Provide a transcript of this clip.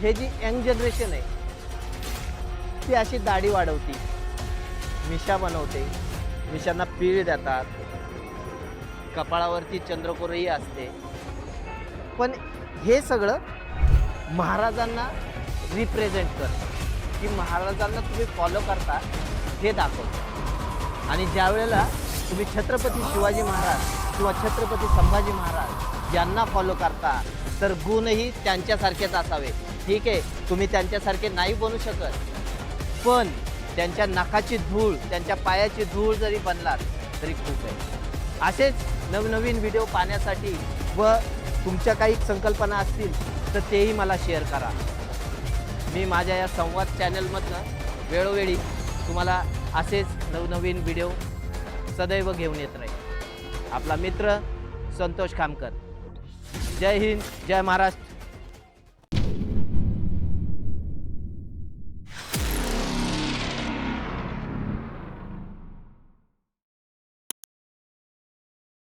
हे जी young generation आहे ती अशी दाढी वाढवती. मिशा बनवते. मिशांना पीळ देतात. कपाळावरती चंद्रकोरही असते. पण हे सगळं महाराजांना रिप्रेझेंट करतं. की महाराजांना तुम्ही फॉलो करता हे दाखवतं. आणि ज्या वेळेला तुम्ही छत्रपती शिवाजी महाराज किंवा छत्रपती संभाजी महाराज यांना फॉलो करता तर गुणही त्यांच्यासारखेच असावे. ठीक आहे तुम्ही त्यांच्यासारखे नाही बनू शकत. पण त्यांच्या नाकाची धूळ त्यांच्या पायाची धूळ जरी बनलात तरी खूप आहे. असेच नवनवीन व्हिडिओ पाहण्यासाठी व तुमच्या काही संकल्पना असतील तर तेही मला शेअर करा. मी माझ्या या संवाद चॅनलमधनं वेळोवेळी तुम्हाला असेच नवनवीन व्हिडिओ सदैव घेऊन येत राहील आपला मित्र संतोष खामकर. जय हिंद जय महाराष्ट्र.